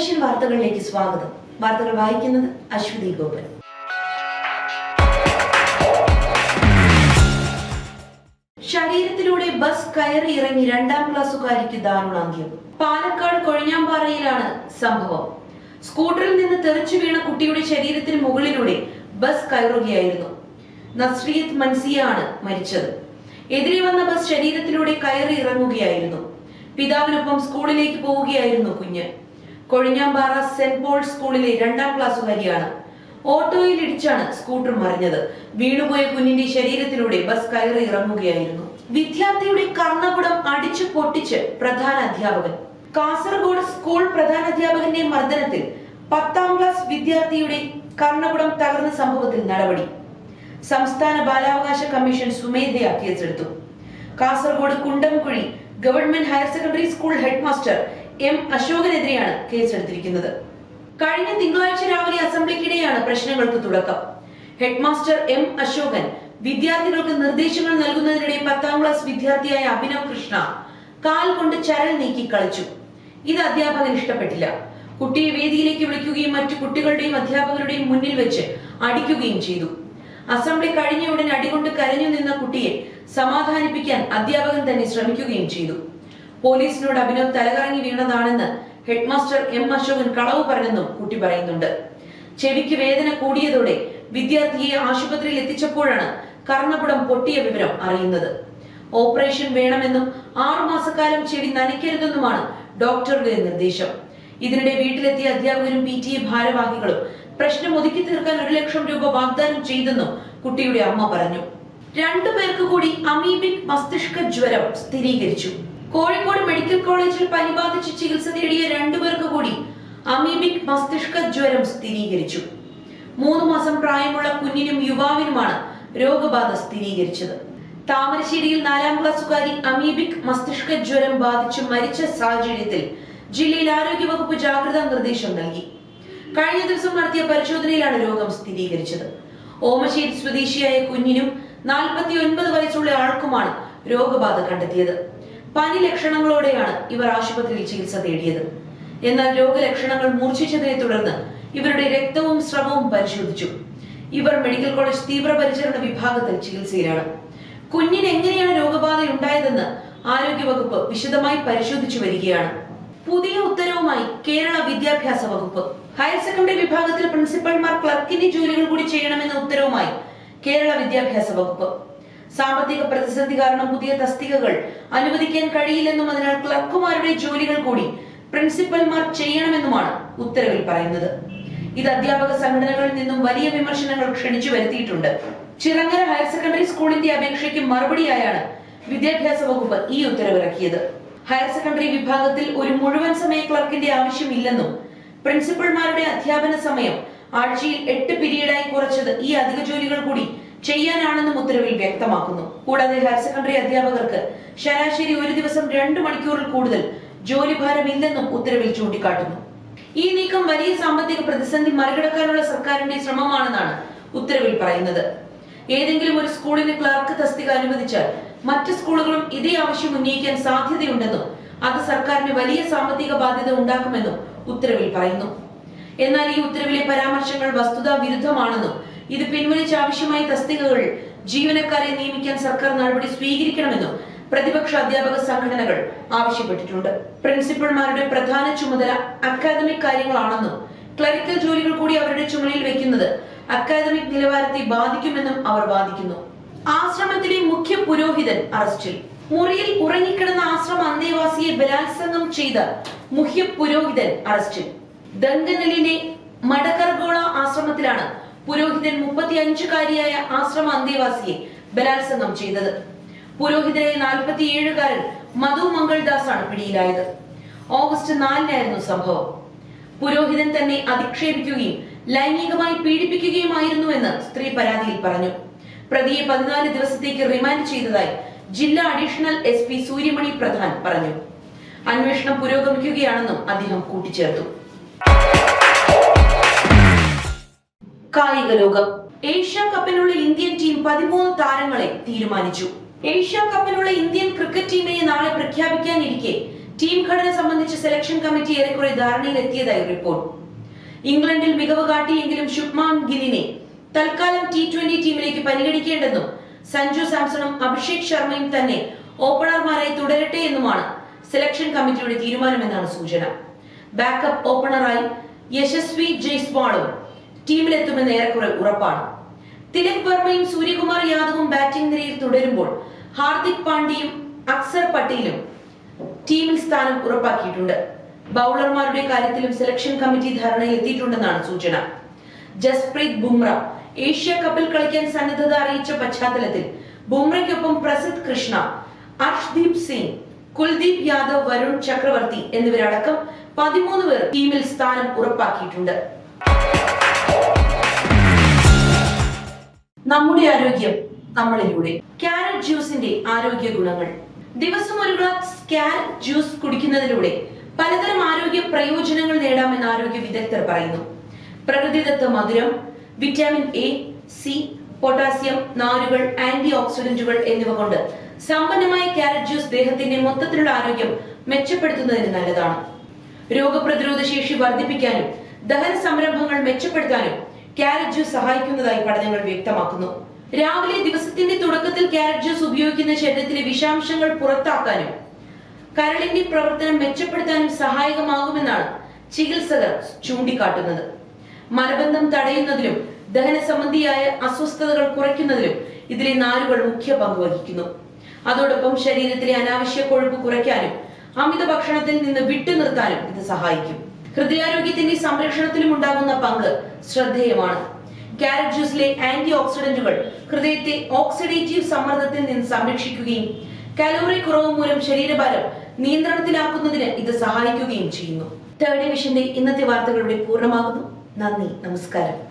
Vision വാർത്തകളിലേക്ക് സ്വാഗതം. വാർത്തകൾ വായിക്കുന്നത് അശ്വതി ഗോപൻ ശരീരത്തിലൂടെ ബസ് കയറി ഇറങ്ങി രണ്ടാം ക്ലാസ്സുകാരിക്ക് ദാരുണാന്ത്യം. പാലക്കാട് കൊഴിഞ്ഞാമ്പാറയിലാണ് സംഭവം. സ്കൂട്ടറിൽ നിന്ന് തെറിച്ചു വീണ കുട്ടിയുടെ ശരീരത്തിന് മുകളിലൂടെ ബസ് കയറുകയായിരുന്നു. നസ്രിയത്ത് മൻസിയാണ് മരിച്ചത്. എതിരെ വന്ന ബസ് ശരീരത്തിലൂടെ കയറി ഇറങ്ങുകയായിരുന്നു. പിതാവിനൊപ്പം സ്കൂളിലേക്ക് പോവുകയായിരുന്നു കുഞ്ഞ്. കൊഴിഞ്ഞാമ്പാറ സെന്റ് പോൾ സ്കൂളിലെ രണ്ടാം ക്ലാസ് ക്ലാസ്സുകാരിയാണ് ഓട്ടോയിൽ ഇടിച്ചാണ് സ്കൂട്ടർ മറിഞ്ഞത്. വീണുപോയ കുഞ്ഞിന്റെ ശരീരത്തിലൂടെ ബസ് കയറി ഇറങ്ങുകയായിരുന്നു. വിദ്യാർത്ഥിയുടെ കർണപുടം അടിച്ചു പൊട്ടിച്ച് പ്രധാന അധ്യാപകൻ. കാസർഗോഡ് സ്കൂൾ പ്രധാന അധ്യാപകന്റെ മർദ്ദനത്തിൽ പത്താം ക്ലാസ് വിദ്യാർത്ഥിയുടെ കർണപുടം തകർന്ന സംഭവത്തിൽ നടപടി. സംസ്ഥാന ബാലാവകാശ കമ്മീഷൻ സുമേധയാ കേസെടുത്തു. Kasaragod Kundamkuzhi government higher secondary school headmaster M അശോകനെതിരെയാണ് കേസെടുത്തിരിക്കുന്നത്. കഴിഞ്ഞ തിങ്കളാഴ്ച രാവിലെ അസംബ്ലിക്കിടെയാണ് പ്രശ്നങ്ങൾക്ക് തുടക്കം. ഹെഡ്മാസ്റ്റർ എം അശോകൻ വിദ്യാർത്ഥികൾക്ക് നിർദ്ദേശങ്ങൾ നൽകുന്നതിനിടെ പത്താം ക്ലാസ് വിദ്യാർത്ഥിയായ അഭിനവ് കൃഷ്ണ കാൽ കൊണ്ട് ചരൽ നീക്കി കളിച്ചു. ഇത് അധ്യാപകൻ ഇഷ്ടപ്പെട്ടില്ല. കുട്ടിയെ വേദിയിലേക്ക് വിളിക്കുകയും മറ്റു കുട്ടികളുടെയും അധ്യാപകരുടെയും മുന്നിൽ വെച്ച് അടിക്കുകയും ചെയ്തു. അസംബ്ലി കഴിഞ്ഞ ഉടൻ അടികൊണ്ട് കരഞ്ഞു നിന്ന കുട്ടിയെ സമാധാനിപ്പിക്കാൻ അധ്യാപകൻ തന്നെ ശ്രമിക്കുകയും ചെയ്തു. പോലീസിനോട് അഭിനവ് തലകറങ്ങി വീണതാണെന്ന് ഹെഡ്മാസ്റ്റർ എം അശോകൻ കളവ് പറഞ്ഞെന്നും കുട്ടി പറയുന്നുണ്ട്. ചെവിക്ക് വേദന കൂടിയതോടെ വിദ്യാർത്ഥിയെ ആശുപത്രിയിൽ എത്തിച്ചപ്പോഴാണ് കർണപുടം പൊട്ടിയ വിവരം അറിയുന്നത്. ഓപ്പറേഷൻ വേണമെന്നും ആറുമാസക്കാലം ചെവി നനയ്ക്കരുതെന്നുമാണ് ഡോക്ടറുടെ നിർദ്ദേശം. ഇതിനിടെ വീട്ടിലെത്തിയ അധ്യാപകരും പി ടി എ ഭാരവാഹികളും പ്രശ്നം ഒതുക്കി തീർക്കാൻ ഒരു ലക്ഷം രൂപ വാഗ്ദാനം ചെയ്തെന്നും കുട്ടിയുടെ അമ്മ പറഞ്ഞു. രണ്ടു പേർക്ക് കൂടി അമീബിക് മസ്തിഷ്ക ജ്വരം സ്ഥിരീകരിച്ചു. കോഴിക്കോട് മെഡിക്കൽ കോളേജിൽ പനി ബാധിച്ച് ചികിത്സ തേടിയ രണ്ടുപേർക്ക് കൂടി അമീബിക് മസ്തിഷ്ക ജ്വരം സ്ഥിരീകരിച്ചു. മൂന്ന് മാസം പ്രായമുള്ള കുഞ്ഞിനും യുവാവിനുമാണ് രോഗബാധ സ്ഥിരീകരിച്ചത്. താമരശ്ശേരിയിൽ നാലാം ക്ലാസ്സുകാരി അമീബിക് മസ്തിഷ്ക ജ്വരം ബാധിച്ച് മരിച്ച സാഹചര്യത്തിൽ ജില്ലയിൽ ആരോഗ്യവകുപ്പ് ജാഗ്രതാ നിർദ്ദേശം നൽകി. കഴിഞ്ഞ ദിവസം നടത്തിയ പരിശോധനയിലാണ് രോഗം സ്ഥിരീകരിച്ചത്. ഓമശ്ശേരി സ്വദേശിയായ കുഞ്ഞിനും നാൽപ്പത്തി ഒൻപത് വയസ്സുള്ള ആൾക്കുമാണ് രോഗബാധ കണ്ടെത്തിയത്. പനി ലക്ഷണങ്ങളോടെയാണ് ഇവർ ആശുപത്രിയിൽ ചികിത്സ തേടിയത്. എന്നാൽ രോഗലക്ഷണങ്ങൾ മൂർച്ഛിച്ചതിനെ തുടർന്ന് ഇവരുടെ രക്തവും സ്രവവും പരിശോധിച്ചു. ഇവർ മെഡിക്കൽ കോളേജ് തീവ്രപരിചരണ വിഭാഗത്തിൽ ചികിത്സയിലാണ്. കുഞ്ഞിന് എങ്ങനെയാണ് രോഗബാധ ഉണ്ടായതെന്ന് ആരോഗ്യവകുപ്പ് വിശദമായി പരിശോധിച്ചു വരികയാണ്. പുതിയ ഉത്തരവുമായി കേരള വിദ്യാഭ്യാസ വകുപ്പ്. ഹയർ സെക്കൻഡറി വിഭാഗത്തിൽ പ്രിൻസിപ്പൽമാർ ക്ലർക്കിന്റെ ജോലികൾ കൂടി ചെയ്യണമെന്ന ഉത്തരവുമായി കേരള വിദ്യാഭ്യാസ വകുപ്പ്. സാമ്പത്തിക പ്രതിസന്ധി കാരണം പുതിയ തസ്തികകൾ അനുവദിക്കാൻ കഴിയില്ലെന്നും അതിനാൽ ക്ലർക്കുമാരുടെ ജോലികൾ കൂടി പ്രിൻസിപ്പൽമാർ ചെയ്യണമെന്നുമാണ് ഉത്തരവിൽ പറയുന്നത്. ഇത് അധ്യാപക സംഘടനകളിൽ നിന്നും വലിയ വിമർശനങ്ങൾ ക്ഷണിച്ചു വരുത്തിയിട്ടുണ്ട്. ചിറങ്ങര ഹയർ സെക്കൻഡറി സ്കൂളിന്റെ അപേക്ഷയ്ക്ക് മറുപടിയായാണ് വിദ്യാഭ്യാസ വകുപ്പ് ഈ ഉത്തരവിറക്കിയത്. ഹയർ സെക്കൻഡറി വിഭാഗത്തിൽ ഒരു മുഴുവൻ സമയ ക്ലർക്കിന്റെ ആവശ്യമില്ലെന്നും പ്രിൻസിപ്പൽമാരുടെ അധ്യാപന സമയം ആഴ്ചയിൽ എട്ട് പിരീഡായി കുറച്ചത് ഈ അധിക ജോലികൾ കൂടി ചെയ്യാനാണെന്നും ഉത്തരവിൽ വ്യക്തമാക്കുന്നു. കൂടാതെ ഹയർ സെക്കൻഡറി അധ്യാപകർക്ക് ശരാശരി ഒരു ദിവസം രണ്ട് മണിക്കൂറിൽ കൂടുതൽ ജോലിഭാരം ഇല്ലെന്നും ഉത്തരവിൽ ചൂണ്ടിക്കാട്ടുന്നു. ഈ നീക്കം വലിയ സാമ്പത്തിക പ്രതിസന്ധി മറികടക്കാനുള്ള സർക്കാരിന്റെ ശ്രമമാണെന്നാണ് ഉത്തരവിൽ പറയുന്നത്. ഏതെങ്കിലും ഒരു സ്കൂളിന് ക്ലർക്ക് തസ്തിക അനുവദിച്ചാൽ മറ്റ് സ്കൂളുകളും ഇതേ ആവശ്യം ഉന്നയിക്കാൻ സാധ്യതയുണ്ടെന്നും അത് സർക്കാരിന് വലിയ സാമ്പത്തിക ബാധ്യത ഉണ്ടാക്കുമെന്നും ഉത്തരവിൽ പറയുന്നു. എന്നാൽ ഈ ഉത്തരവിലെ പരാമർശങ്ങൾ വസ്തുതാ വിരുദ്ധമാണെന്നും ഇത് പിൻവലിച്ച് ആവശ്യമായ തസ്തികകൾ ജീവനക്കാരെ നിയമിക്കാൻ സർക്കാർ നടപടി സ്വീകരിക്കണമെന്നും പ്രതിപക്ഷ അധ്യാപക സംഘടനകൾ ആവശ്യപ്പെട്ടിട്ടുണ്ട്. പ്രിൻസിപ്പൽമാരുടെ പ്രധാന ചുമതല അക്കാദമിക് കാര്യങ്ങളാണെന്നും ക്ലറിക്കൽ ജോലികൾ കൂടി അവരുടെ ചുമലിൽ വെക്കുന്നത് അക്കാദമിക് നിലവാരത്തെ ബാധിക്കുമെന്നും അവർ വാദിക്കുന്നു. ആശ്രമത്തിലെ മുഖ്യ പുരോഹിതൻ അറസ്റ്റിൽ. മുറിയിൽ ഉറങ്ങിക്കിടന്ന ആശ്രമ അന്തേവാസിയെ ബലാത്സംഗം ചെയ്ത മുഖ്യ പുരോഹിതൻ അറസ്റ്റിൽ. ദങ്കനലിലെ മടകർഗോള ആശ്രമത്തിലാണ് പുരോഹിതൻ മുപ്പത്തി അഞ്ചുകാരിയായ ആശ്രമ അന്തേവാസിയെ ബലാത്സംഗം ചെയ്തത്. പുരോഹിതനെ നാൽപ്പത്തിയേഴുകാരൻ മധു മംഗൾദാസ് ആണ് പിടിയിലായത്. ഓഗസ്റ്റ് നാലിനായിരുന്നു സംഭവം. പുരോഹിതൻ തന്നെ അധിക്ഷേപിക്കുകയും ലൈംഗികമായി പീഡിപ്പിക്കുകയുമായിരുന്നുവെന്ന് സ്ത്രീ പരാതിയിൽ പറഞ്ഞു. പ്രതിയെ പതിനാല് ദിവസത്തേക്ക് റിമാൻഡ് ചെയ്തതായി ജില്ലാ additional S P Suryamani Pradhan പറഞ്ഞു. അന്വേഷണം പുരോഗമിക്കുകയാണെന്നും അദ്ദേഹം കൂട്ടിച്ചേർത്തു. കായിക ലോകം. ഏഷ്യ കപ്പിനുള്ള ഇന്ത്യൻ ടീം പതിമൂന്ന് താരങ്ങളെ തീരുമാനിച്ചു. ഏഷ്യ കപ്പിനുള്ള ഇന്ത്യൻ ക്രിക്കറ്റ് ടീമിനെ നാളെ പ്രഖ്യാപിക്കാനിരിക്കെ ടീം ഘടന സംബന്ധിച്ച് സെലക്ഷൻ കമ്മിറ്റി ഏറെക്കുറെ ധാരണയിലെത്തിയതായി റിപ്പോർട്ട്. ഇംഗ്ലണ്ടിൽ മികവ് കാട്ടിയെങ്കിലും ശുഭ്മാൻ ഗിലിനെ തൽക്കാലം ടി ട്വന്റി ടീമിലേക്ക് പരിഗണിക്കേണ്ടെന്നും സഞ്ജു സാംസണും അഭിഷേക് ശർമ്മയും തന്നെ ഓപ്പണർമാരായി തുടരട്ടെ എന്നുമാണ് സെലക്ഷൻ കമ്മിറ്റിയുടെ തീരുമാനമെന്നാണ് സൂചന. ബാക്കപ്പ് ഓപ്പണറായി യശസ്വി ജയ്സ്വാളും ടീമിലെത്തുമെന്ന് ഏറെക്കുറെ ഉറപ്പാണ്. തിലക് വർമ്മയും സൂര്യകുമാർ യാദവും ബാറ്റിംഗ് നിരയിൽ തുടരുമ്പോൾ ഹാർദിക് പാണ്ഡ്യയും അക്സർ പട്ടേലും ടീമിൽ സ്ഥാനം ഉറപ്പാക്കിയിട്ടുണ്ട്. ബൗളർമാരുടെ കാര്യത്തിലും സെലക്ഷൻ കമ്മിറ്റി ധാരണയിൽ എത്തിയിട്ടുണ്ടെന്നാണ് സൂചന. ജസ്പ്രീത് ബുംറ ഏഷ്യ കപ്പിൽ കളിക്കാൻ സന്നദ്ധത അറിയിച്ച പശ്ചാത്തലത്തിൽ ബുംറയ്ക്കൊപ്പം പ്രസിദ് കൃഷ്ണ അർഷ്ദീപ് സിംഗ് കുൽദീപ് യാദവ് വരുൺ ചക്രവർത്തി എന്നിവരടക്കം പതിമൂന്ന് പേർ ടീമിൽ സ്ഥാനം ഉറപ്പാക്കിയിട്ടുണ്ട്. നമ്മുടെ ആരോഗ്യം നമ്മളിലൂടെ. ക്യാരറ്റ് ജ്യൂസിന്റെ ആരോഗ്യ ഗുണങ്ങൾ. ദിവസം ഒരു ഗ്ലാസ് ക്യാരറ്റ് ജ്യൂസ് കുടിക്കുന്നതിലൂടെ പലതരം ആരോഗ്യ പ്രയോജനങ്ങൾ നേടാമെന്ന് ആരോഗ്യ വിദഗ്ധർ പറയുന്നു. പ്രകൃതിദത്ത മധുരം വിറ്റാമിൻ എ സി പൊട്ടാസ്യം നാരുകൾ ആന്റി ഓക്സിഡന്റുകൾ എന്നിവ കൊണ്ട് സമ്പന്നമായ ക്യാരറ്റ് ജ്യൂസ് ദേഹത്തിന്റെ മൊത്തത്തിലുള്ള ആരോഗ്യം മെച്ചപ്പെടുത്തുന്നതിന് നല്ലതാണ്. രോഗപ്രതിരോധ ശേഷി വർദ്ധിപ്പിക്കാനും ദഹന സംരംഭങ്ങൾ മെച്ചപ്പെടുത്താനും ക്യാരറ്റ് ജ്യൂസ് സഹായിക്കുന്നതായി പഠനങ്ങൾ വ്യക്തമാക്കുന്നു. രാവിലെ ദിവസത്തിന്റെ തുടക്കത്തിൽ ക്യാരറ്റ് ജ്യൂസ് ഉപയോഗിക്കുന്ന ശരീരത്തിലെ വിഷാംശങ്ങൾ പുറത്താക്കാനും കരളിന്റെ പ്രവർത്തനം മെച്ചപ്പെടുത്താനും സഹായകമാകുമെന്നാണ് ചികിത്സകർ ചൂണ്ടിക്കാട്ടുന്നത്. മലബന്ധം തടയുന്നതിലും ദഹന സംബന്ധിയായ അസ്വസ്ഥതകൾ കുറയ്ക്കുന്നതിലും ഇതിലെ നാരുകൾ മുഖ്യ പങ്ക് വഹിക്കുന്നു. അതോടൊപ്പം ശരീരത്തിലെ അനാവശ്യ കൊഴുപ്പ് കുറയ്ക്കാനും അമിത ഭക്ഷണത്തിൽ നിന്ന് വിട്ടു നിർത്താനും ഇത് സഹായിക്കും. ഹൃദയാരോഗ്യത്തിന്റെ സംരക്ഷണത്തിലും ഉണ്ടാകുന്ന പങ്ക് ശ്രദ്ധേയമാണ്. കാരറ്റ് ജ്യൂസിലെ ആന്റി ഓക്സിഡന്റുകൾ ഹൃദയത്തെ ഓക്സിഡേറ്റീവ് സമ്മർദ്ദത്തിൽ നിന്ന് സംരക്ഷിക്കുകയും കലോറി കുറവ് മൂലം ശരീരഭാരം നിയന്ത്രണത്തിലാക്കുന്നതിന് ഇത് സഹായിക്കുകയും ചെയ്യുന്നു. തേർഡ് ഡിവിഷന്റെ ഇന്നത്തെ വാർത്തകളുടെ പൂർണമാകുന്നു. നന്ദി നമസ്കാരം.